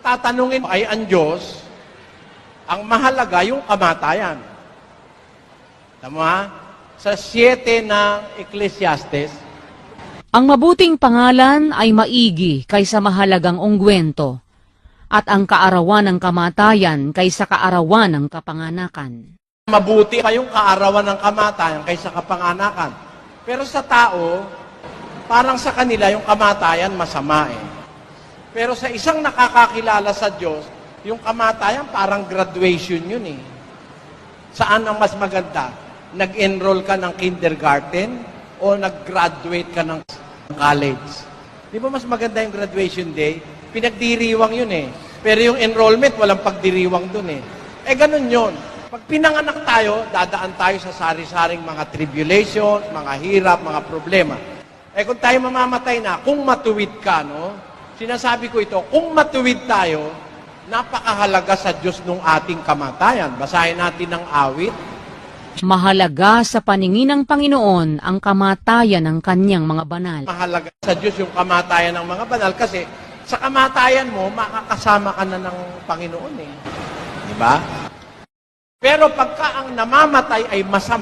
tatanungin ay ang Diyos, ang mahalaga yung kamatayan. Tama? Sa 7 ng Ecclesiastes, Ang mabuting pangalan ay maigi kaysa mahalagang ungwento, at ang kaarawan ng kamatayan kaysa kaarawan ng kapanganakan. mabuti pa yung kaarawan ng kamatayan kaysa kapanganakan. Pero sa tao, parang sa kanila yung kamatayan masama eh. Pero sa isang nakakakilala sa Diyos, yung kamatayan parang graduation yun eh. Saan ang mas maganda? Nag-enroll ka ng kindergarten o nag-graduate ka ng college? Di ba mas maganda yung graduation day? Pinagdiriwang yun eh. Pero yung enrollment, walang pagdiriwang dun eh. Eh ganun yun. Pag pinanganak tayo, dadaan tayo sa sari-saring mga tribulations, mga hirap, mga problema. Eh kung tayo mamamatay na, kung matuwid ka, no? Sinasabi ko ito, kung matuwid tayo, napakahalaga sa Diyos nung ating kamatayan. Basahin natin ng awit. Mahalaga sa paningin ng Panginoon ang kamatayan ng kanyang mga banal. Mahalaga sa Diyos yung kamatayan ng mga banal kasi sa kamatayan mo, makakasama ka na ng Panginoon eh. Di ba? Pero pagka ang namamatay ay masama,